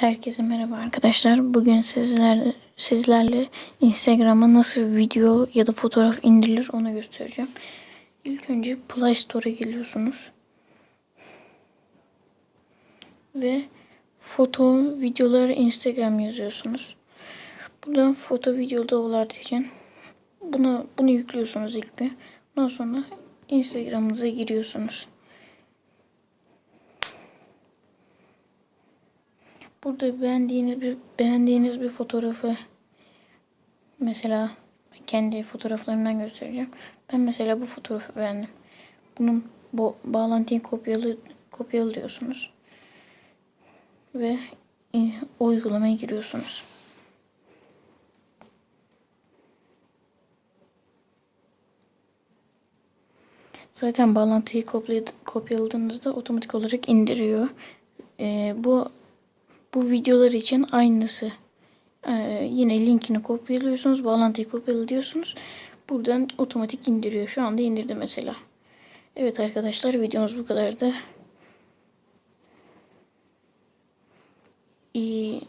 Herkese merhaba arkadaşlar. Bugün sizler sizlerle Instagram'a nasıl video ya da fotoğraf indirilir onu göstereceğim. İlk önce Play Store'a geliyorsunuz. Ve foto, videoları Instagram yazıyorsunuz. Buradan foto videolar için bunu bunu yüklüyorsunuz ilk bir. Ondan sonra Instagram'ınıza giriyorsunuz. Burada beğendiğiniz bir beğendiğiniz bir fotoğrafı mesela kendi fotoğraflarımdan göstereceğim. Ben mesela bu fotoğrafı beğendim. Bunun bu bağlantıyı kopyalı kopyalıyorsunuz ve e, o uygulamaya giriyorsunuz. Zaten bağlantıyı kopyaladı- kopyaladığınızda otomatik olarak indiriyor. Ee, bu bu videolar için aynısı. Ee, yine linkini kopyalıyorsunuz, bağlantıyı kopyalıyorsunuz. Buradan otomatik indiriyor. Şu anda indirdi mesela. Evet arkadaşlar videomuz bu kadardı. İyi,